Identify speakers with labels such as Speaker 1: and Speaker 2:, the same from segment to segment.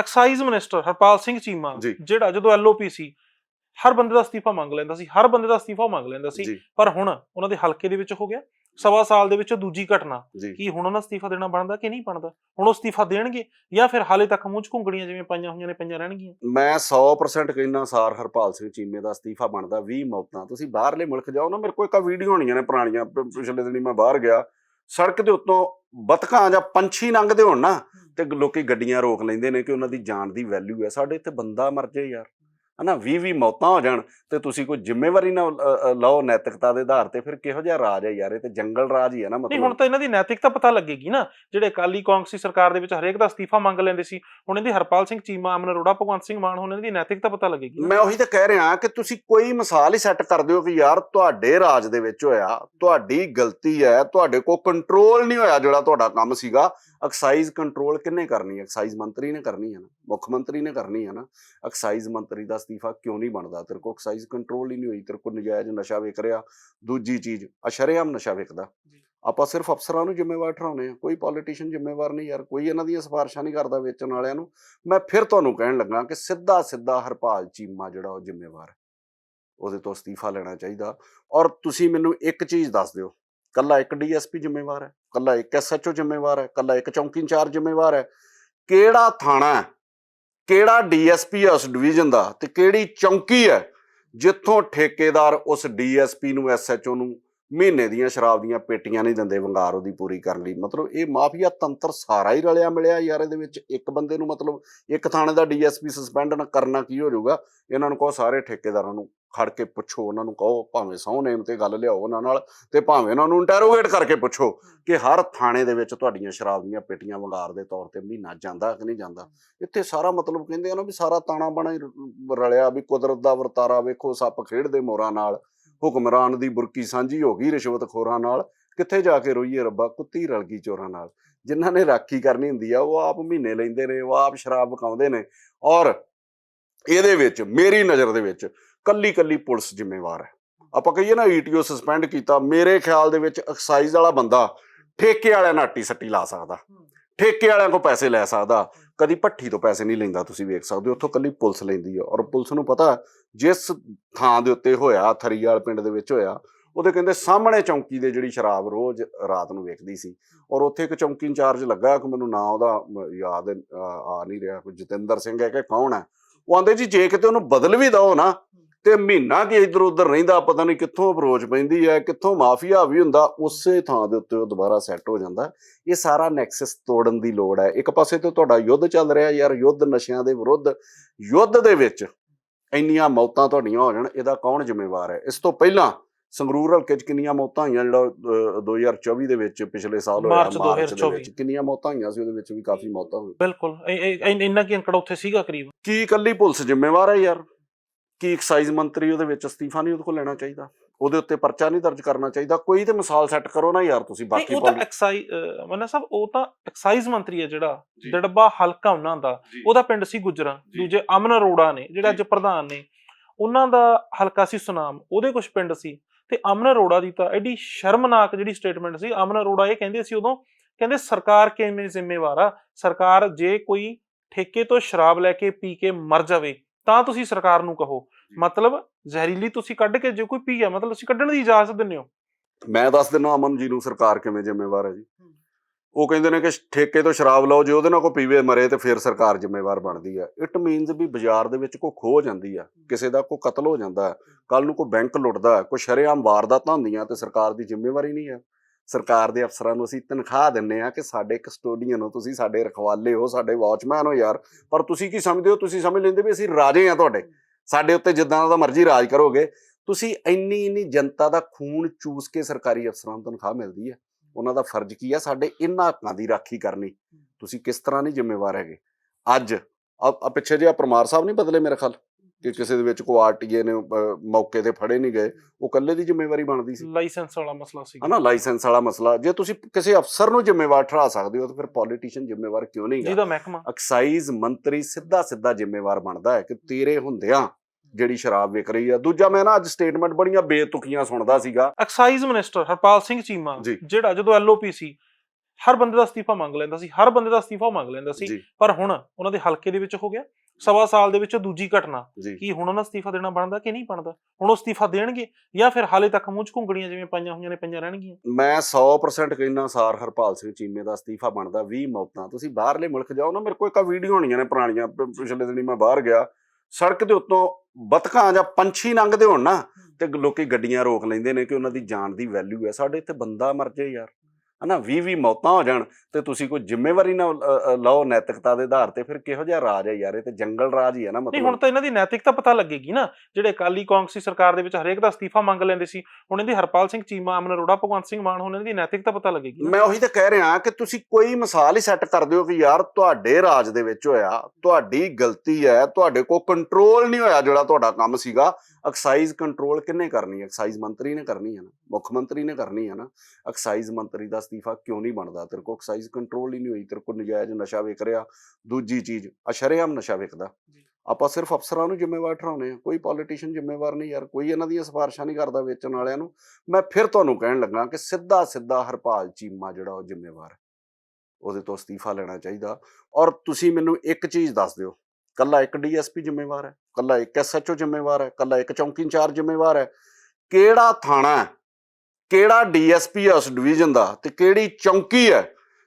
Speaker 1: Excise minister Harpal Singh Cheema. ਜਿਹੜਾ ਜਦੋਂ LOP ਸੀ ਹਰ ਬੰਦੇ ਦਾ ਅਸਤੀਫਾ ਮੰਗ ਲੈਂਦਾ ਸੀ ਹਰ ਬੰਦੇ ਦਾ ਅਸਤੀਫਾ ਮੰਗ ਲੈਂਦਾ ਸੀ। ਪਰ ਹੁਣ ਉਹਨਾਂ ਦੇ ਹਲਕੇ ਦੇ ਵਿੱਚ ਹੋ ਗਿਆ। ਸਵਾ ਸਾਲ ਦੇ ਵਿੱਚ ਦੂਜੀ ਘਟਨਾ ਕੀ ਹੁਣ ਉਹਨਾਂ ਅਸਤੀਫਾ ਦੇਣਾ ਬਣਦਾ ਕਿ ਨਹੀਂ ਬਣਦਾ? ਹੁਣ ਉਹ ਅਸਤੀਫਾ ਦੇਣਗੇ ਜਾਂ ਫਿਰ ਹਾਲੇ ਤੱਕ ਮੂੰਹ ਚ ਘੁੰਗੜੀਆਂ ਜਿਵੇਂ ਪਾਈਆਂ ਹੋਈਆਂ ਨੇ ਪਈਆਂ ਰਹਿਣਗੀਆਂ?
Speaker 2: ਮੈਂ 100% ਕਹਿੰਦਾ ਸਾਰ ਹਰਪਾਲ ਸਿੰਘ ਚੀਮੇ ਦਾ ਅਸਤੀਫਾ ਬਣਦਾ 20 ਮੌਤਾਂ। ਤੁਸੀਂ ਬਾਹਰਲੇ ਮੁਲਕ ਜਾਓ ਨਾ ਮੇਰੇ ਕੋਲ ਇੱਕ ਵੀਡੀਓ ਹੋਣੀਆਂ ਨੇ ਪੁਰਾਣੀਆਂ ਪਿਛਲੇ ਦਿਨੀ ਮੈਂ ਬਾਹਰ ਗਿਆ। ਸੜਕ ਦੇ ਉੱਤੋਂ ਬਤਕਾਂ ਜਾਂ ਪੰਛੀ ਲੰਘਦੇ ਹੋਣ ਨਾ ਤੇ ਲੋਕੀ ਗੱਡੀਆਂ ਰੋਕ ਲੈਂਦੇ ਨੇ ਕਿ ਉਹਨਾਂ ਦੀ ਜਾਨ ਦੀ ਵੈਲਿਊ ਹੈ ਸਾਡੇ ਇੱਥੇ ਬੰਦਾ ਮਰ ਜੇ ਯਾਰ। ਹਨਾ 20 20 ਮੌਤਾਂ ਹੋ ਜਾਣ ਤੇ ਤੁਸੀਂ ਕੋਈ ਜ਼ਿੰਮੇਵਾਰੀ ਨਾ ਲਓ ਨੈਤਿਕਤਾ ਦੇ ਆਧਾਰ ਤੇ ਫਿਰ ਕਿਹੋ ਜਿਹਾ ਰਾਜ ਹੈ ਯਾਰ ਇਹ ਤੇ ਜੰਗਲ ਰਾਜ ਹੀ ਹੈ ਨਾ
Speaker 1: ਨਹੀਂ ਹੁਣ
Speaker 2: ਮਤਲਬ
Speaker 1: ਤਾਂ ਇਹਨਾਂ ਦੀ ਨੈਤਿਕਤਾ ਪਤਾ ਲੱਗੇਗੀ ਨਾ ਜਿਹੜੇ ਅਕਾਲੀ ਕਾਂਗਰਸੀ ਸਰਕਾਰ ਦੇ ਵਿੱਚ ਹਰੇਕ ਦਾ ਅਸਤੀਫਾ ਮੰਗ ਲੈਂਦੇ ਸੀ ਹੁਣ ਇਹਦੀ ਹਰਪਾਲ ਸਿੰਘ ਚੀਮਾ ਅਮਨ ਅਰੋੜਾ ਭਗਵੰਤ ਸਿੰਘ ਮਾਨ ਹੁਣ ਇਹਨਾਂ ਦੀ ਨੈਤਿਕਤਾ ਪਤਾ ਲੱਗੇਗੀ।
Speaker 2: ਮੈਂ ਉਹੀ ਤਾਂ ਕਹਿ ਰਿਹਾ ਕਿ ਤੁਸੀਂ ਕੋਈ ਮਿਸਾਲ ਹੀ ਸੈੱਟ ਕਰ ਦਿਓ ਕਿ ਯਾਰ ਤੁਹਾਡੇ ਰਾਜ ਦੇ ਵਿੱਚ ਹੋਇਆ ਤੁਹਾਡੀ ਗਲਤੀ ਹੈ ਤੁਹਾਡੇ ਕੋਲ ਕੰਟਰੋਲ ਨਹੀਂ ਹੋਇਆ ਜਿਹੜਾ ਤੁਹਾਡਾ ਕੰਮ ਸੀਗਾ ਐਕਸਾਈਜ਼ ਕੰਟਰੋਲ ਕਿੰਨੇ ਕਰਨੀ ਹੈ? ਐਕਸਾਈਜ਼ ਮੰਤਰੀ ਨੇ ਕਰਨੀ ਹੈ ਨਾ? ਮੁੱਖ ਮੰਤਰੀ ਨੇ ਕਰਨੀ ਹੈ ਨਾ? ਐਕਸਾਈਜ਼ ਮੰਤਰੀ ਦਾ ਅਸਤੀਫਾ ਕਿਉਂ ਨਹੀਂ ਬਣਦਾ? ਤੇਰੇ ਕੋਲ ਐਕਸਾਈਜ਼ ਕੰਟਰੋਲ ਹੀ ਨਹੀਂ ਹੋਈ ਤੇਰੇ ਕੋਲ ਨਜਾਇਜ਼ ਨਸ਼ਾ ਵਿਕ ਰਿਹਾ। ਦੂਜੀ ਚੀਜ਼ ਅਸ਼ਰੇਆਮ ਨਸ਼ਾ ਵਿਕਦਾ।
Speaker 1: ਜੀ।
Speaker 2: ਆਪਾਂ ਸਿਰਫ ਅਫਸਰਾਂ ਨੂੰ ਜ਼ਿੰਮੇਵਾਰ ਠਹਿਰਾਉਨੇ ਆ ਕੋਈ ਪੋਲੀਟੀਸ਼ੀਅਨ ਜ਼ਿੰਮੇਵਾਰ ਨਹੀਂ ਯਾਰ ਕੋਈ ਇਹਨਾਂ ਦੀਆਂ ਸਿਫਾਰਿਸ਼ਾਂ ਨਹੀਂ ਕਰਦਾ ਵੇਚਣ ਵਾਲਿਆਂ ਨੂੰ। ਮੈਂ ਫਿਰ ਤੁਹਾਨੂੰ ਕਹਿਣ ਲੱਗਾ ਕਿ ਸਿੱਧਾ ਸਿੱਧਾ ਹਰਪਾਲ ਚੀਮਾ ਜਿਹੜਾ ਉਹ ਜ਼ਿੰਮੇਵਾਰ ਉਹਦੇ ਤੋਂ ਅਸਤੀਫਾ ਲੈਣਾ ਚਾਹੀਦਾ। ਔਰ ਤੁਸੀਂ ਮੈਨੂੰ ਇੱਕ ਚੀਜ਼ ਦੱਸ ਦਿਓ। ਕੱਲਾ ਇੱਕ ਡੀਐਸਪੀ ਜ਼ਿੰਮੇਵਾਰ ਹੈ? ਕੱਲਾ ਇੱਕ ਐਸਐਚਓ ਜ਼ਿੰਮੇਵਾਰ ਹੈ, ਕੱਲਾ ਇੱਕ ਚੌਂਕੀ ਇੰਚਾਰਜ ਜ਼ਿੰਮੇਵਾਰ ਹੈ। ਕਿਹੜਾ ਥਾਣਾ ਹੈ, ਕਿਹੜਾ ਡੀਐਸਪੀ ਹੈ ਉਸ ਡਿਵੀਜ਼ਨ ਦਾ ਤੇ ਕਿਹੜੀ ਚੌਂਕੀ ਹੈ ਜਿੱਥੋਂ ਠੇਕੇਦਾਰ ਉਸ ਡੀਐਸਪੀ ਨੂੰ, ਐਸਐਚਓ ਨੂੰ ਮਹੀਨੇ ਦੀਆਂ ਸ਼ਰਾਬ ਦੀਆਂ ਪੇਟੀਆਂ ਨਹੀਂ ਦਿੰਦੇ, ਵੰਗਾਰ ਉਹਦੀ ਪੂਰੀ ਕਰਨ ਲਈ? ਮਤਲਬ ਇਹ ਮਾਫੀਆ ਤੰਤਰ ਸਾਰਾ ਹੀ ਰਲਿਆ ਮਿਲਿਆ ਯਾਰ ਇਹਦੇ ਵਿੱਚ। ਇੱਕ ਬੰਦੇ ਨੂੰ ਮਤਲਬ ਇੱਕ ਥਾਣੇ ਦਾ ਡੀਐਸਪੀ ਸਸਪੈਂਡ ਕਰਨਾ ਕੀ ਹੋ ਜਾਊਗਾ? ਇਹਨਾਂ ਨੂੰ ਕਹੋ ਸਾਰੇ ਠੇਕੇਦਾਰਾਂ ਨੂੰ ਖੜ ਕੇ ਪੁੱਛੋ ਉਹਨਾਂ ਨੂੰ ਕਹੋ, ਭਾਵੇਂ ਸਹੁੰ ਨੇਮ ਤੇ ਗੱਲ ਲਿਆਓ ਉਹਨਾਂ ਨਾਲ ਤੇ ਭਾਵੇਂ ਉਹਨਾਂ ਨੂੰ ਇੰਟਰੋਗੇਟ ਕਰਕੇ ਪੁੱਛੋ ਕਿ ਹਰ ਥਾਣੇ ਦੇ ਵਿੱਚ ਤੁਹਾਡੀਆਂ ਸ਼ਰਾਬ ਦੀਆਂ ਪੇਟੀਆਂ ਵੰਗਾਰ ਦੇ ਤੌਰ ਤੇ ਮਹੀਨਾ ਜਾਂਦਾ ਕਿ ਨਹੀਂ ਜਾਂਦਾ? ਇੱਥੇ ਸਾਰਾ ਮਤਲਬ ਕਹਿੰਦੇ ਆ ਨਾ ਵੀ ਸਾਰਾ ਤਾਣਾ ਬਣਾ ਹੀ ਰਲਿਆ ਵੀ ਕੁਦਰਤ ਦਾ ਵਰਤਾਰਾ ਵੇਖੋ, ਸੱਪ ਖੇਡਦੇ ਮੋਰਾਂ ਨਾਲ, ਹੁਕਮਰਾਨ ਦੀ ਬੁਰਕੀ ਸਾਂਝੀ ਹੋ ਗਈ ਰਿਸ਼ਵਤਖੋਰਾਂ ਨਾਲ, ਕਿੱਥੇ ਜਾ ਕੇ ਰੋਈਏ ਰੱਬਾ? ਕੁੱਤੀ ਰਲ ਗਈ ਚੋਰਾਂ ਨਾਲ। ਜਿਨ੍ਹਾਂ ਨੇ ਰਾਖੀ ਕਰਨੀ ਹੁੰਦੀ ਆ, ਉਹ ਆਪ ਮਹੀਨੇ ਲੈਂਦੇ ਨੇ, ਉਹ ਆਪ ਸ਼ਰਾਬ ਪਕਾਉਂਦੇ ਨੇ ਔਰ ਇਹਦੇ ਵਿੱਚ, ਮੇਰੀ ਨਜ਼ਰ ਦੇ ਵਿੱਚ ਕੱਲੀ ਕੱਲੀ ਪੁਲਿਸ ਜ਼ਿੰਮੇਵਾਰ ਹੈ। ਆਪਾਂ ਕਹੀਏ ਨਾ ਈਟੀਓ ਸਸਪੈਂਡ ਕੀਤਾ, ਮੇਰੇ ਖਿਆਲ ਦੇ ਵਿੱਚ ਐਕਸਾਈਜ਼ ਵਾਲਾ ਬੰਦਾ ਠੇਕੇ ਵਾਲਿਆਂ ਨਾਲ ਆਟੀ ਸੱਟੀ ਲਾ ਸਕਦਾ। ਠੇਕੇ ਵਾਲਿਆਂ ਕੋਲ ਪੈਸੇ ਲੈ ਸਕਦਾ। ਕਦੀ ਭੱਠੀ ਤੋਂ ਪੈਸੇ ਨਹੀਂ ਲੈਂਦਾ ਤੁਸੀਂ ਵੇਖ ਸਕਦੇ ਹੋ, ਉੱਥੋਂ ਕੱਲੀ ਪੁਲਿਸ ਲੈਂਦੀ ਹੈ ਔਰ ਪੁਲਿਸ ਨੂੰ ਪਤਾ, ਜਿਸ ਥਾਂ ਦੇ ਉੱਤੇ ਹੋਇਆ, ਥਰੀਵਾਲ ਪਿੰਡ ਦੇ ਵਿੱਚ ਹੋਇਆ, ਉਹਦੇ ਕਹਿੰਦੇ ਸਾਹਮਣੇ ਚੌਂਕੀ ਦੇ ਜਿਹੜੀ ਸ਼ਰਾਬ ਰੋਜ਼ ਰਾਤ ਨੂੰ ਵੇਖਦੀ ਸੀ। ਔਰ ਉੱਥੇ ਇੱਕ ਚੌਂਕੀ ਇੰਚਾਰਜ ਲੱਗਾ ਕਿ ਮੈਨੂੰ ਨਾਂ ਉਹਦਾ ਯਾਦ ਆ ਆ ਨਹੀਂ ਰਿਹਾ ਕੋਈ ਜਤਿੰਦਰ ਸਿੰਘ ਹੈ ਕਿ ਕੌਣ ਹੈ? ਉਹ ਆਂਦੇ ਜੀ, ਜੇ ਕਿਤੇ ਉਹਨੂੰ ਬਦਲ ਵੀ ਦਓ ਨਾ ਤੇ ਮਹੀਨਾ ਕਿ ਇੱਧਰ ਉੱਧਰ ਰਹਿੰਦਾ ਪਤਾ ਨਹੀਂ ਕਿੱਥੋਂ ਅਪਰੋਚ ਪੈਂਦੀ ਹੈ ਕਿੱਥੋਂ ਮਾਫੀਆ ਵੀ ਹੁੰਦਾ ਉਸੇ ਥਾਂ ਦੇ ਉੱਤੇ ਉਹ ਦੁਬਾਰਾ ਸੈੱਟ ਹੋ ਜਾਂਦਾ। ਇਹ ਸਾਰਾ ਨੈਕਸਸ ਤੋੜਨ ਦੀ ਲੋੜ ਹੈ। ਇੱਕ ਪਾਸੇ ਤੇ ਤੁਹਾਡਾ ਯੁੱਧ ਚੱਲ ਰਿਹਾ ਯਾਰ ਯੁੱਧ ਨਸ਼ਿਆਂ ਦੇ ਵਿਰੁੱਧ ਯੁੱਧ ਦੇ ਵਿੱਚ ਇੰਨੀਆਂ ਮੌਤਾਂ ਤੁਹਾਡੀਆਂ ਹੋ ਜਾਣ ਇਹਦਾ ਕੌਣ ਜ਼ਿੰਮੇਵਾਰ ਹੈ? ਇਸ ਤੋਂ ਪਹਿਲਾਂ ਸੰਗਰੂਰ ਹਲਕੇ 'ਚ ਕਿੰਨੀਆਂ ਮੌਤਾਂ ਹੋਈਆਂ ਜਿਹੜਾ ਅਹ, 2024 ਦੇ ਵਿੱਚ ਪਿਛਲੇ ਸਾਲ ਹੋਇਆ
Speaker 1: ਮਾਰਚ
Speaker 2: ਦੇ
Speaker 1: 2024
Speaker 2: ਵਿੱਚ ਕਿੰਨੀਆਂ ਮੌਤਾਂ ਹੋਈਆਂ ਸੀ ਉਹਦੇ ਵਿੱਚ ਵੀ ਕਾਫੀ ਮੌਤਾਂ ਹੋਈਆਂ।
Speaker 1: ਬਿਲਕੁਲ। ਇੰਨਾ ਕੀ ਅੰਕੜਾ ਉੱਥੇ ਸੀਗਾ ਕਰੀਬ?
Speaker 2: ਕੀ ਇਕੱਲੀ ਪੁਲਿਸ ਜ਼ਿੰਮੇਵਾਰ ਹੈ ਯਾਰ? ਕੀ ਐਕਸਾਈਜ਼ ਮੰਤਰੀ ਉਹਦੇ ਵਿੱਚ ਅਸਤੀਫਾ ਨਹੀਂ ਉਹਦੇ ਕੋਲ ਲੈਣਾ ਚਾਹੀਦਾ ਉਹਦੇ ਉੱਤੇ ਪਰਚਾ ਨਹੀਂ ਦਰਜ ਕਰਨਾ ਚਾਹੀਦਾ ਕੋਈ ਤੇ ਮਿਸਾਲ ਸੈੱਟ ਕਰੋ ਨਾ ਯਾਰ ਤੁਸੀਂ ਬਾਕੀ
Speaker 1: ਉਹ ਤਾਂ ਐਕਸਾਈਜ਼ ਮੰਨਾ ਸਾਹਿਬ ਉਹ ਤਾਂ ਐਕਸਾਈਜ਼ ਮੰਤਰੀ ਹੈ ਜਿਹੜਾ
Speaker 2: ਜੀ।
Speaker 1: ਦੜਬਾ ਹਲਕਾ ਉਹਨਾਂ ਦਾ। ਉਹਦਾ ਪਿੰਡ ਸੀ ਗੁਜਰਾ। ਦੂਜੇ ਅਮਨ ਅਰੋੜਾ ਨੇ ਜਿਹੜਾ ਅੱਜ। ਪ੍ਰਧਾਨ ਨੇ ਉਹਨਾਂ ਦਾ ਹਲਕਾ ਸੀ ਸੁਨਾਮ ਉਹਦੇ ਕੁਝ ਪਿੰਡ ਸੀ ਤੇ ਅਮਨ ਅਰੋੜਾ ਦੀ ਤਾਂ ਐਡੀ ਸ਼ਰਮਨਾਕ ਜਿਹੜੀ ਸਟੇਟਮੈਂਟ ਸੀ ਅਮਨ ਅਰੋੜਾ ਇਹ ਕਹਿੰਦੇ ਸੀ ਉਦੋਂ ਕਹਿੰਦੇ ਸਰਕਾਰ ਕਿਵੇਂ ਜ਼ਿੰਮੇਵਾਰ ਆ ਸਰਕਾਰ ਜੇ ਕੋਈ ਠੇਕੇ ਤੋਂ ਸ਼ਰਾਬ ਲੈ ਕੇ ਪੀ ਕੇ ਮਰ ਜਾਵੇ ਤਾਂ ਤੁਸੀਂ ਸਰਕਾਰ ਨੂੰ ਕਹੋ। ਮਤਲਬ ਜ਼ਹਿਰੀਲੀ ਤੁਸੀਂ ਕੱਢ ਕੇ ਜੇ ਕੋਈ ਪੀ ਆ ਮਤਲਬ ਤੁਸੀਂ ਕੱਢਣ ਦੀ ਇਜਾਜ਼ਤ ਦਿੰਦੇ ਹੋ।
Speaker 2: ਮੈਂ ਦੱਸ ਦਿੰਦਾ ਅਮਨ ਜੀ ਨੂੰ ਸਰਕਾਰ ਕਿਵੇਂ ਜ਼ਿੰਮੇਵਾਰ ਹੈ ਜੀ। ਉਹ ਕਹਿੰਦੇ ਨੇ ਕਿ ਠੇਕੇ ਤੋਂ ਸ਼ਰਾਬ ਲਓ ਜੇ ਉਹਦੇ ਨਾਲ ਕੋਈ ਪੀਵੇ ਮਰੇ ਤੇ ਫਿਰ ਸਰਕਾਰ ਜ਼ਿੰਮੇਵਾਰ ਬਣਦੀ ਹੈ। ਇਟ ਮੀਨਸ ਵੀ ਬਾਜ਼ਾਰ ਦੇ ਵਿੱਚ ਕੋਈ ਖੋ ਜਾਂਦੀ ਆ ਕਿਸੇ ਦਾ ਕੋਈ ਕਤਲ ਹੋ ਜਾਂਦਾ ਹੈ ਕੱਲ ਨੂੰ ਕੋਈ ਬੈਂਕ ਲੁੱਟਦਾ ਹੈ ਕੋਈ ਸ਼ਰੇਆਮ ਵਾਰਦਾਤਾਂ ਹੁੰਦੀਆਂ ਤੇ ਸਰਕਾਰ ਦੀ ਜ਼ਿੰਮੇਵਾਰੀ ਨਹੀਂ ਹੈ। ਸਰਕਾਰ ਦੇ ਅਫਸਰਾਂ ਨੂੰ ਅਸੀਂ ਤਨਖਾਹ ਦਿੰਨੇ ਆ ਕਿ ਸਾਡੇ ਕਸਟੋਡੀਅਨ ਹੋ, ਤੁਸੀਂ ਸਾਡੇ ਰਖਵਾਲੇ ਹੋ, ਸਾਡੇ ਵਾਚਮੈਨ ਹੋ ਯਾਰ। ਪਰ ਤੁਸੀਂ ਕੀ ਸਮਝਦੇ ਹੋ? ਤੁਸੀਂ ਸਮਝ ਲੈਂਦੇ ਵੀ ਅਸੀਂ ਰਾਜੇ ਆ ਤੁਹਾਡੇ। ਸਾਡੇ ਉੱਤੇ ਜਿੱਦਾਂ ਦਾ ਮਰਜ਼ੀ ਰਾਜ ਕਰੋਗੇ। ਤੁਸੀਂ ਇੰਨੀ ਇੰਨੀ ਜਨਤਾ ਦਾ ਖੂਨ ਚੂਸ ਕੇ ਸਰਕਾਰੀ ਅਫਸਰਾਂ ਨੂੰ ਤਨਖਾਹ ਮਿਲਦੀ ਹੈ ਉਹਨਾਂ ਦਾ ਫਰਜ਼ ਕੀ ਹੈ ਸਾਡੇ ਇਹਨਾਂ ਹੱਕਾਂ ਦੀ ਰਾਖੀ ਕਰਨੀ। ਤੁਸੀਂ ਕਿਸ ਤਰ੍ਹਾਂ ਨਹੀਂ ਜ਼ਿੰਮੇਵਾਰ ਹੈਗੇ? ਅੱਜ, ਆ ਆ ਪਿੱਛੇ ਜਿਹਾ ਪਰਮਾਰ ਸਾਹਿਬ ਨਹੀਂ ਬਦਲੇ ਮੇਰੇ ਖਿਆਲ? ਕਿ ਕਿਸੇ ਦੇ ਵਿੱਚ ਕੋ ਆਰਟੀਏ ਨੇ ਮੌਕੇ ਤੇ ਫੜੇ ਨਹੀਂ ਗਏ ਉਹ ਇਕੱਲੇ ਦੀ ਜ਼ਿੰਮੇਵਾਰੀ ਬਣਦੀ ਸੀ।
Speaker 1: ਲਾਇਸੈਂਸ ਵਾਲਾ ਮਸਲਾ ਸੀ
Speaker 2: ਹਨਾ ਲਾਇਸੈਂਸ ਵਾਲਾ ਮਸਲਾ। ਜੇ ਤੁਸੀਂ ਕਿਸੇ ਅਫਸਰ ਨੂੰ ਜ਼ਿੰਮੇਵਾਰ ਠਹਿਰਾ ਸਕਦੇ ਹੋ ਤਾਂ ਫਿਰ ਪੋਲੀਟੀਸ਼ੀਅਨ ਜ਼ਿੰਮੇਵਾਰ ਕਿਉਂ ਨਹੀਂ
Speaker 1: ਜਿਹਦਾ ਮਹਿਕਮਾ।
Speaker 2: ਐਕਸਾਈਜ਼ ਮੰਤਰੀ ਸਿੱਧਾ ਸਿੱਧਾ ਜ਼ਿੰਮੇਵਾਰ ਬਣਦਾ ਹੈ ਕਿ ਤੇਰੇ ਹੁੰਦਿਆਂ ਜਿਹੜੀ ਸ਼ਰਾਬ ਵਿਕ ਰਹੀ ਆ। ਦੂਜਾ ਮੈਂ ਨਾ ਅੱਜ ਸਟੇਟਮੈਂਟ ਬੜੀਆਂ ਬੇਤੁਕੀਆਂ ਸੁਣਦਾ ਸੀਗਾ।
Speaker 1: Excise minister Harpal Singh Cheema. ਜਿਹੜਾ ਜਦੋਂ ਐਲਓਪੀ ਸੀ ਹਰ ਬੰਦੇ ਦਾ ਅਸਤੀਫਾ ਮੰਗ ਲੈਂਦਾ ਸੀ ਹਰ ਬੰਦੇ ਦਾ ਅਸਤੀਫਾ ਮੰਗ ਲੈਂਦਾ ਸੀ। ਪਰ ਹੁਣ ਉਹਨਾਂ ਦੇ ਹਲਕੇ ਦੇ ਵਿੱਚ ਹੋ ਗਿਆ। ਸਵਾ ਸਾਲ ਦੇ ਵਿੱਚ ਦੂਜੀ ਘਟਨਾ। ਕੀ ਹੁਣ ਉਹਨਾਂ ਅਸਤੀਫਾ ਦੇਣਾ ਬਣਦਾ ਕਿ ਨਹੀਂ ਬਣਦਾ? ਹੁਣ ਉਹ ਅਸਤੀਫਾ ਦੇਣਗੇ ਜਾਂ ਫਿਰ ਹਾਲੇ ਤੱਕ ਮੂੰਹ ਚ ਘੁੰਗੜੀਆਂ ਜਿਵੇਂ ਪਾਈਆਂ ਹੋਈਆਂ ਨੇ ਪਈਆਂ ਰਹਿਣਗੀਆਂ?
Speaker 2: ਮੈਂ 100% ਕਹਿੰਦਾ ਸਾਰ ਹਰਪਾਲ ਸਿੰਘ ਚੀਮੇ ਦਾ ਅਸਤੀਫਾ ਬਣਦਾ 20 ਮੌਤਾਂ। ਤੁਸੀਂ ਬਾਹਰਲੇ ਮੁਲਕ ਜਾਓ ਨਾ ਮੇਰੇ ਕੋਲ ਇੱਕ ਵੀਡੀਓ ਹੋਣੀਆਂ ਨੇ ਪੁਰਾਣੀਆਂ ਪਿਛਲੇ ਦਿਨੀ ਮੈਂ ਬਾਹਰ ਗਿਆ। ਸੜਕ ਦੇ ਉੱਤੋਂ ਬਤਕਾਂ ਜਾਂ ਪੰਛੀ ਲੰਘਦੇ ਹੋਣ ਨਾ ਤੇ ਲੋਕੀ ਗੱਡੀਆਂ ਰੋਕ ਲੈਂਦੇ ਨੇ ਕਿ ਉਹਨਾਂ ਦੀ ਜਾਨ ਦੀ ਵੈਲਿਊ ਹੈ। ਸਾਡੇ ਇੱਥੇ ਬੰਦਾ ਮਰ ਜੇ ਯਾਰ। ਹਨਾ 20 20 ਮੌਤਾਂ ਹੋ ਜਾਣ ਤੇ ਤੁਸੀਂ ਕੋਈ ਜ਼ਿੰਮੇਵਾਰੀ ਨਾ ਲਓ ਨੈਤਿਕਤਾ ਦੇ ਆਧਾਰ ਤੇ ਫਿਰ ਕਿਹੋ ਜਿਹਾ ਰਾਜ ਹੈ ਯਾਰ ਇਹ ਤੇ ਜੰਗਲ ਰਾਜ ਹੀ ਹੈ ਨਾ
Speaker 1: ਨਹੀਂ ਹੁਣ
Speaker 2: ਮਤਲਬ
Speaker 1: ਤਾਂ ਇਹਨਾਂ ਦੀ ਨੈਤਿਕਤਾ ਪਤਾ ਲੱਗੇਗੀ ਨਾ ਜਿਹੜੇ ਅਕਾਲੀ ਕਾਂਗਰਸੀ ਸਰਕਾਰ ਦੇ ਵਿੱਚ ਹਰੇਕ ਦਾ ਅਸਤੀਫਾ ਮੰਗ ਲੈਂਦੇ ਸੀ ਹੁਣ ਇਹਦੀ ਹਰਪਾਲ ਸਿੰਘ ਚੀਮਾ ਅਮਨ ਅਰੋੜਾ ਭਗਵੰਤ ਸਿੰਘ ਮਾਨ ਹੁਣ ਇਹਨਾਂ ਦੀ ਨੈਤਿਕਤਾ ਪਤਾ ਲੱਗੇਗੀ।
Speaker 2: ਮੈਂ ਉਹੀ ਤਾਂ ਕਹਿ ਰਿਹਾ ਕਿ ਤੁਸੀਂ ਕੋਈ ਮਿਸਾਲ ਹੀ ਸੈੱਟ ਕਰ ਦਿਓ ਕਿ ਯਾਰ ਤੁਹਾਡੇ ਰਾਜ ਦੇ ਵਿੱਚ ਹੋਇਆ ਤੁਹਾਡੀ ਗਲਤੀ ਹੈ ਤੁਹਾਡੇ ਕੋਲ ਕੰਟਰੋਲ ਨਹੀਂ ਹੋਇਆ ਜਿਹੜਾ ਤੁਹਾਡਾ ਕੰਮ ਸੀਗਾ ਐਕਸਾਈਜ਼ ਕੰਟਰੋਲ ਕਿੰਨੇ ਕਰਨੀ ਹੈ? ਐਕਸਾਈਜ਼ ਮੰਤਰੀ ਨੇ ਕਰਨੀ ਹੈ ਨਾ? ਮੁੱਖ ਮੰਤਰੀ ਨੇ ਕਰਨੀ ਹੈ ਨਾ? ਐਕਸਾਈਜ਼ ਮੰਤਰੀ ਦਾ ਅਸਤੀਫਾ ਕਿਉਂ ਨਹੀਂ ਬਣਦਾ? ਤੇਰੇ ਕੋਲ ਐਕਸਾਈਜ਼ ਕੰਟਰੋਲ ਹੀ ਨਹੀਂ ਹੋਈ ਤੇਰੇ ਕੋਲ ਨਜਾਇਜ਼ ਨਸ਼ਾ ਵਿਕ ਰਿਹਾ। ਦੂਜੀ ਚੀਜ਼ ਅਸ਼ਰੇਆਮ ਨਸ਼ਾ ਵਿਕਦਾ।
Speaker 1: ਜੀ।
Speaker 2: ਆਪਾਂ ਸਿਰਫ ਅਫਸਰਾਂ ਨੂੰ ਜ਼ਿੰਮੇਵਾਰ ਠਹਿਰਾਉਣੇ ਆ ਕੋਈ ਪੋਲੀਟੀਸ਼ੀਅਨ ਜ਼ਿੰਮੇਵਾਰ ਨਹੀਂ ਯਾਰ ਕੋਈ ਇਹਨਾਂ ਦੀਆਂ ਸਿਫਾਰਿਸ਼ਾਂ ਨਹੀਂ ਕਰਦਾ ਵੇਚਣ ਵਾਲਿਆਂ ਨੂੰ। ਮੈਂ ਫਿਰ ਤੁਹਾਨੂੰ ਕਹਿਣ ਲੱਗਾ ਕਿ ਸਿੱਧਾ ਸਿੱਧਾ ਹਰਪਾਲ ਚੀਮਾ ਜਿਹੜਾ ਉਹ ਜ਼ਿੰਮੇਵਾਰ ਉਹਦੇ ਤੋਂ ਅਸਤੀਫਾ ਲੈਣਾ ਚਾਹੀਦਾ। ਔਰ ਤੁਸੀਂ ਮੈਨੂੰ ਇੱਕ ਚੀਜ਼ ਦੱਸ ਦਿਓ। ਕੱਲਾ ਇੱਕ ਡੀਐਸਪੀ ਜ਼ਿੰਮੇਵਾਰ ਹੈ, ਕੱਲਾ ਇੱਕ ਐਸਐਚਓ ਜ਼ਿੰਮੇਵਾਰ ਹੈ, ਕੱਲਾ ਇੱਕ ਚੌਂਕੀ ਇੰਚਾਰਜ ਜ਼ਿੰਮੇਵਾਰ ਹੈ। ਕਿਹੜਾ ਥਾਣਾ ਹੈ, ਕਿਹੜਾ ਡੀਐਸਪੀ ਹੈ ਉਸ ਡਿਵੀਜ਼ਨ ਦਾ ਤੇ ਕਿਹੜੀ ਚੌਂਕੀ ਹੈ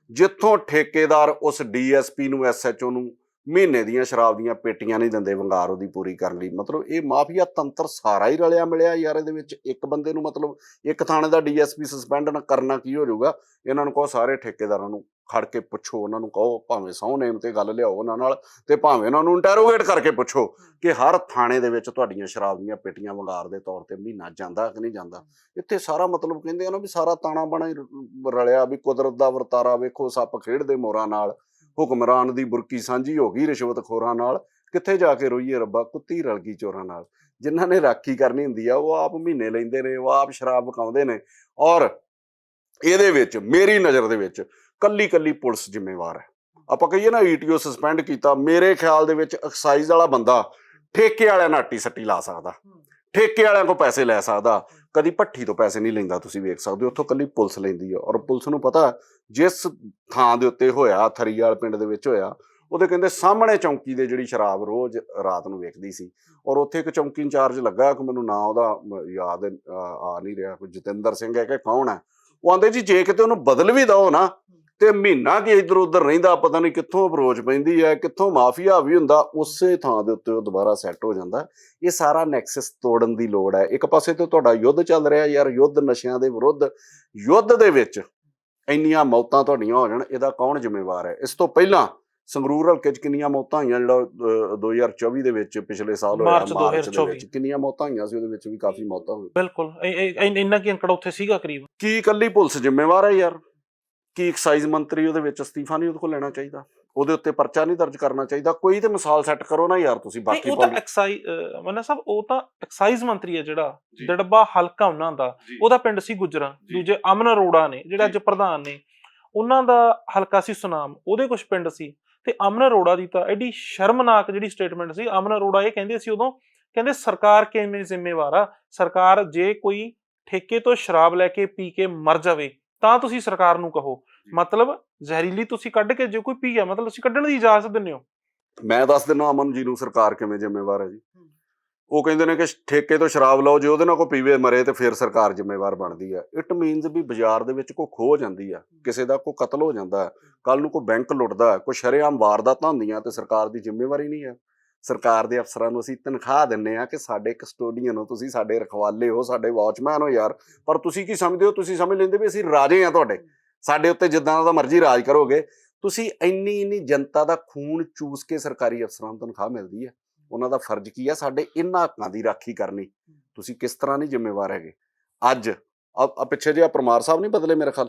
Speaker 2: ਜਿੱਥੋਂ ਠੇਕੇਦਾਰ ਉਸ ਡੀਐਸਪੀ ਨੂੰ, ਐਸਐਚਓ ਨੂੰ ਮਹੀਨੇ ਦੀਆਂ ਸ਼ਰਾਬ ਦੀਆਂ ਪੇਟੀਆਂ ਨਹੀਂ ਦਿੰਦੇ, ਵੰਗਾਰ ਉਹਦੀ ਪੂਰੀ ਕਰਨ ਲਈ। ਮਤਲਬ ਇਹ ਮਾਫੀਆ ਤੰਤਰ ਸਾਰਾ ਹੀ ਰਲਿਆ ਮਿਲਿਆ ਯਾਰ ਇਹਦੇ ਵਿੱਚ। ਇੱਕ ਬੰਦੇ ਨੂੰ ਮਤਲਬ ਇੱਕ ਥਾਣੇ ਦਾ ਡੀਐਸਪੀ ਸਸਪੈਂਡ ਨਾ ਕਰਨਾ ਕੀ ਹੋ ਜਾਊਗਾ? ਇਹਨਾਂ ਨੂੰ ਕਹੋ ਸਾਰੇ ਠੇਕੇਦਾਰਾਂ ਨੂੰ, ਖੜ ਕੇ ਪੁੱਛੋ, ਉਹਨਾਂ ਨੂੰ ਕਹੋ, ਭਾਵੇਂ ਸਹੁੰ ਨੇਮ ਤੇ ਗੱਲ ਲਿਆਓ ਉਹਨਾਂ ਨਾਲ ਤੇ ਭਾਵੇਂ ਉਹਨਾਂ ਨੂੰ ਇੰਟਰੋਗੇਟ ਕਰਕੇ ਪੁੱਛੋ ਕਿ ਹਰ ਥਾਣੇ ਦੇ ਵਿੱਚ ਤੁਹਾਡੀਆਂ ਸ਼ਰਾਬ ਦੀਆਂ ਪੇਟੀਆਂ ਵੰਗਾਰ ਦੇ ਤੌਰ ਤੇ ਮਹੀਨਾ ਜਾਂਦਾ ਕਿ ਨਹੀਂ ਜਾਂਦਾ? ਇੱਥੇ ਸਾਰਾ ਮਤਲਬ ਕਹਿੰਦੇ ਆ ਨਾ ਵੀ ਸਾਰਾ ਤਾਣਾ ਬਾਣਾ ਹੀ ਰਲਿਆ, ਵੀ ਕੁਦਰਤ ਦਾ ਵਰਤਾਰਾ ਵੇਖੋ, ਸੱਪ ਖੇਡਦੇ ਮੋਰਾਂ ਨਾਲ। ਹੁਕਮਰਾਨ ਦੀ ਬੁਰਕੀ ਸਾਂਝੀ ਹੋ ਗਈ ਰਿਸ਼ਵਤਖੋਰਾਂ ਨਾਲ। ਕਿੱਥੇ ਜਾ ਕੇ ਰੋਈਏ ਰੱਬਾ? ਕੁੱਤੀ ਰਲ ਗਈ ਚੋਰਾਂ ਨਾਲ। ਜਿਨ੍ਹਾਂ ਨੇ ਰਾਖੀ ਕਰਨੀ ਹੁੰਦੀ ਆ ਉਹ ਆਪ ਮਹੀਨੇ ਲੈਂਦੇ ਨੇ ਉਹ ਆਪ ਸ਼ਰਾਬ ਵਕਾਉਂਦੇ ਨੇ। ਔਰ ਇਹਦੇ ਵਿੱਚ ਮੇਰੀ ਨਜ਼ਰ ਦੇ ਵਿੱਚ ਕੱਲੀ ਕੱਲੀ ਪੁਲਿਸ ਜ਼ਿੰਮੇਵਾਰ ਹੈ। ਆਪਾਂ ਕਹੀਏ ਨਾ ਈਟੀਓ ਸਸਪੈਂਡ ਕੀਤਾ ਮੇਰੇ ਖਿਆਲ ਦੇ ਵਿੱਚ ਐਕਸਾਈਜ਼ ਵਾਲਾ ਬੰਦਾ ਠੇਕੇ ਵਾਲਿਆਂ ਨਾਲ ਆਟੀ ਸੱਟੀ ਲਾ ਸਕਦਾ। ਠੇਕੇ ਵਾਲਿਆਂ ਕੋਲ ਪੈਸੇ ਲੈ ਸਕਦਾ। ਕਦੀ ਭੱਠੀ ਤੋਂ ਪੈਸੇ ਨਹੀਂ ਲੈਂਦਾ ਤੁਸੀਂ ਵੇਖ ਸਕਦੇ ਹੋ, ਉੱਥੋਂ ਕੱਲੀ ਪੁਲਿਸ ਲੈਂਦੀ ਹੈ ਔਰ ਪੁਲਿਸ ਨੂੰ ਪਤਾ, ਜਿਸ ਥਾਂ ਦੇ ਉੱਤੇ ਹੋਇਆ, ਥਰੀਵਾਲ ਪਿੰਡ ਦੇ ਵਿੱਚ ਹੋਇਆ, ਉਹਦੇ ਕਹਿੰਦੇ ਸਾਹਮਣੇ ਚੌਂਕੀ ਦੇ ਜਿਹੜੀ ਸ਼ਰਾਬ ਰੋਜ਼ ਰਾਤ ਨੂੰ ਵੇਖਦੀ ਸੀ। ਔਰ ਉੱਥੇ ਇੱਕ ਚੌਂਕੀ ਇੰਚਾਰਜ ਲੱਗਾ ਕਿ ਮੈਨੂੰ ਨਾਂ ਉਹਦਾ ਯਾਦ ਆ ਨਹੀਂ ਰਿਹਾ ਕੋਈ ਜਤਿੰਦਰ ਸਿੰਘ ਹੈ ਕਿ ਕੌਣ ਹੈ? ਉਹ ਆਂਦੇ ਜੀ, ਜੇ ਕਿਤੇ ਉਹਨੂੰ ਬਦਲ ਵੀ ਦਓ ਨਾ ਤੇ ਮਹੀਨਾ ਕਿ ਇੱਧਰ ਉੱਧਰ ਰਹਿੰਦਾ ਪਤਾ ਨਹੀਂ ਕਿੱਥੋਂ ਅਪਰੋਚ ਪੈਂਦੀ ਹੈ ਕਿੱਥੋਂ ਮਾਫੀਆ ਵੀ ਹੁੰਦਾ ਉਸੇ ਥਾਂ ਦੇ ਉੱਤੇ ਉਹ ਦੁਬਾਰਾ ਸੈੱਟ ਹੋ ਜਾਂਦਾ। ਇਹ ਸਾਰਾ ਨੈਕਸਸ ਤੋੜਨ ਦੀ ਲੋੜ ਹੈ। ਇੱਕ ਪਾਸੇ ਤੇ ਤੁਹਾਡਾ ਯੁੱਧ ਚੱਲ ਰਿਹਾ ਯਾਰ ਯੁੱਧ ਨਸ਼ਿਆਂ ਦੇ ਵਿਰੁੱਧ ਯੁੱਧ ਦੇ ਵਿੱਚ ਇੰਨੀਆਂ ਮੌਤਾਂ ਤੁਹਾਡੀਆਂ ਹੋ ਜਾਣ ਇਹਦਾ ਕੌਣ ਜ਼ਿੰਮੇਵਾਰ ਹੈ? ਇਸ ਤੋਂ ਪਹਿਲਾਂ ਸੰਗਰੂਰ ਹਲਕੇ 'ਚ ਕਿੰਨੀਆਂ ਮੌਤਾਂ ਹੋਈਆਂ ਜਿਹੜਾ ਅਹ, 2024 ਦੇ ਵਿੱਚ ਪਿਛਲੇ ਸਾਲ ਹੋਇਆ
Speaker 1: ਮਾਰਚ
Speaker 2: ਦੇ
Speaker 1: 2024
Speaker 2: ਵਿੱਚ ਕਿੰਨੀਆਂ ਮੌਤਾਂ ਹੋਈਆਂ ਸੀ ਉਹਦੇ ਵਿੱਚ ਵੀ ਕਾਫੀ ਮੌਤਾਂ ਹੋਈਆਂ।
Speaker 1: ਬਿਲਕੁਲ। ਇੰਨਾ ਕੀ ਅੰਕੜਾ ਉੱਥੇ ਸੀਗਾ ਕਰੀਬ?
Speaker 2: ਕੀ ਇਕੱਲੀ ਪੁਲਿਸ ਜ਼ਿੰਮੇਵਾਰ ਹੈ ਯਾਰ? ਕੀ ਐਕਸਾਈਜ਼ ਮੰਤਰੀ ਉਹਦੇ ਵਿੱਚ ਅਸਤੀਫਾ ਨਹੀਂ ਉਹਦੇ ਕੋਲ ਲੈਣਾ ਚਾਹੀਦਾ ਉਹਦੇ ਉੱਤੇ ਪਰਚਾ ਨਹੀਂ ਦਰਜ ਕਰਨਾ ਚਾਹੀਦਾ ਕੋਈ ਤੇ ਮਿਸਾਲ ਸੈੱਟ ਕਰੋ ਨਾ ਯਾਰ ਤੁਸੀਂ ਬਾਕੀ
Speaker 1: ਉਹ ਤਾਂ ਐਕਸਾਈਜ਼ ਮੰਨਾ ਸਾਹਿਬ ਉਹ ਤਾਂ ਐਕਸਾਈਜ਼ ਮੰਤਰੀ ਹੈ ਜਿਹੜਾ
Speaker 2: ਜੀ।
Speaker 1: ਦੜਬਾ ਹਲਕਾ ਉਹਨਾਂ ਦਾ। ਉਹਦਾ ਪਿੰਡ ਸੀ ਗੁਜਰਾ। ਦੂਜੇ ਅਮਨ ਅਰੋੜਾ ਨੇ ਜਿਹੜੇ ਅੱਜ। ਪ੍ਰਧਾਨ ਨੇ ਉਹਨਾਂ ਦਾ ਹਲਕਾ ਸੀ ਸੁਨਾਮ ਉਹਦੇ ਕੁਝ ਪਿੰਡ ਸੀ ਤੇ ਅਮਨ ਅਰੋੜਾ ਦੀ ਤਾਂ ਐਡੀ ਸ਼ਰਮਨਾਕ ਜਿਹੜੀ ਸਟੇਟਮੈਂਟ ਸੀ ਅਮਨ ਅਰੋੜਾ ਇਹ ਕਹਿੰਦੇ ਸੀ ਉਦੋਂ ਕਹਿੰਦੇ ਸਰਕਾਰ ਕਿਵੇਂ ਜ਼ਿੰਮੇਵਾਰ ਆ ਸਰਕਾਰ ਜੇ ਕੋਈ ਠੇਕੇ ਤੋਂ ਸ਼ਰਾਬ ਲੈ ਕੇ ਪੀ ਕੇ ਮਰ ਜਾਵੇ ਤਾਂ ਤੁਸੀਂ ਸਰਕਾਰ ਨੂੰ ਕਹੋ। ਮਤਲਬ ਜ਼ਹਿਰੀਲੀ ਤੁਸੀਂ ਕੱਢ ਕੇ ਜੇ ਕੋਈ ਪੀ ਗਿਆ ਮਤਲਬ ਤੁਸੀਂ ਕੱਢਣ ਦੀ ਇਜਾਜ਼ਤ ਦਿੰਦੇ ਹੋ।
Speaker 2: ਮੈਂ ਦੱਸ ਦਿੰਦਾ ਅਮਨ ਜੀ ਨੂੰ ਸਰਕਾਰ ਕਿਵੇਂ ਜ਼ਿੰਮੇਵਾਰ ਹੈ ਜੀ। ਉਹ ਕਹਿੰਦੇ ਨੇ ਕਿ ਠੇਕੇ ਤੋਂ ਸ਼ਰਾਬ ਲਓ ਜੇ ਉਹਦੇ ਨਾਲ ਕੋਈ ਪੀਵੇ ਮਰੇ ਤੇ ਫਿਰ ਸਰਕਾਰ ਜ਼ਿੰਮੇਵਾਰ ਬਣਦੀ ਹੈ ਇਟ ਮੀਨਸ ਵੀ ਬਾਜ਼ਾਰ ਦੇ ਵਿੱਚ ਕੋਈ ਖੋ ਜਾਂਦੀ ਆ ਕਿਸੇ ਦਾ ਕੋਈ ਕਤਲ ਹੋ ਜਾਂਦਾ ਹੈ ਕੱਲ ਨੂੰ ਕੋਈ ਬੈਂਕ ਲੁੱਟਦਾ ਹੈ ਕੋਈ ਸ਼ਰੇਆਮ ਵਾਰਦਾਤਾਂ ਹੁੰਦੀਆਂ ਤੇ ਸਰਕਾਰ ਦੀ ਜ਼ਿੰਮੇਵਾਰੀ ਨਹੀਂ ਹੈ ਸਰਕਾਰ ਦੇ ਅਫਸਰਾਂ ਨੂੰ ਅਸੀਂ ਤਨਖਾਹ ਦਿੰਨੇ ਆ ਕਿ ਸਾਡੇ ਕਸਟੋਡੀਅਨ ਹੋ, ਤੁਸੀਂ ਸਾਡੇ ਰਖਵਾਲੇ ਹੋ, ਸਾਡੇ ਵਾਚਮੈਨ ਹੋ ਯਾਰ। ਪਰ ਤੁਸੀਂ ਕੀ ਸਮਝਦੇ ਹੋ? ਤੁਸੀਂ ਸਮਝ ਲੈਂਦੇ ਵੀ ਅਸੀਂ ਰਾਜੇ ਆ ਤੁਹਾਡੇ। ਸਾਡੇ ਉੱਤੇ ਜਿੱਦਾਂ ਦਾ ਮਰਜ਼ੀ ਰਾਜ ਕਰੋਗੇ। ਤੁਸੀਂ ਇੰਨੀ ਇੰਨੀ ਜਨਤਾ ਦਾ ਖੂਨ ਚੂਸ ਕੇ ਸਰਕਾਰੀ ਅਫਸਰਾਂ ਨੂੰ ਤਨਖਾਹ ਮਿਲਦੀ ਹੈ ਉਹਨਾਂ ਦਾ ਫਰਜ਼ ਕੀ ਹੈ ਸਾਡੇ ਇਹਨਾਂ ਹੱਕਾਂ ਦੀ ਰਾਖੀ ਕਰਨੀ। ਤੁਸੀਂ ਕਿਸ ਤਰ੍ਹਾਂ ਨਹੀਂ ਜ਼ਿੰਮੇਵਾਰ ਹੈਗੇ? ਅੱਜ, ਆ ਆ ਪਿੱਛੇ ਜਿਹਾ ਪਰਮਾਰ ਸਾਹਿਬ ਨਹੀਂ ਬਦਲੇ ਮੇਰੇ ਖਿਆਲ?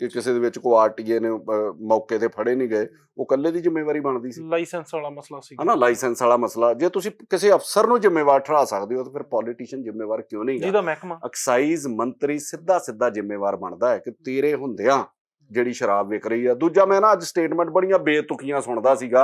Speaker 2: ਕਿ ਕਿਸੇ ਦੇ ਵਿੱਚ ਕੋ ਆਰਟੀਏ ਨੇ ਮੌਕੇ ਤੇ ਫੜੇ ਨਹੀਂ ਗਏ ਉਹ ਇਕੱਲੇ ਦੀ ਜ਼ਿੰਮੇਵਾਰੀ ਬਣਦੀ ਸੀ।
Speaker 1: ਲਾਇਸੈਂਸ ਵਾਲਾ ਮਸਲਾ ਸੀ।
Speaker 2: ਹਨਾ ਲਾਇਸੈਂਸ ਵਾਲਾ ਮਸਲਾ। ਜੇ ਤੁਸੀਂ ਕਿਸੇ ਅਫਸਰ ਨੂੰ ਜ਼ਿੰਮੇਵਾਰ ਠਹਿਰਾ ਸਕਦੇ ਹੋ ਤਾਂ ਫਿਰ ਪੋਲੀਟੀਸ਼ੀਅਨ ਜ਼ਿੰਮੇਵਾਰ ਕਿਉਂ ਨਹੀਂ
Speaker 1: ਜਿਹਦਾ ਮਹਿਕਮਾ।
Speaker 2: ਐਕਸਾਈਜ਼ ਮੰਤਰੀ ਸਿੱਧਾ ਸਿੱਧਾ ਜ਼ਿੰਮੇਵਾਰ ਬਣਦਾ ਹੈ ਕਿ ਤੇਰੇ ਹੁੰਦਿਆਂ ਜਿਹੜੀ ਸ਼ਰਾਬ ਵਿਕ ਰਹੀ ਆ। ਦੂਜਾ ਮੈਂ ਨਾ ਅੱਜ ਸਟੇਟਮੈਂਟ ਬੜੀਆਂ ਬੇਤੁਕੀਆਂ ਸੁਣਦਾ ਸੀਗਾ।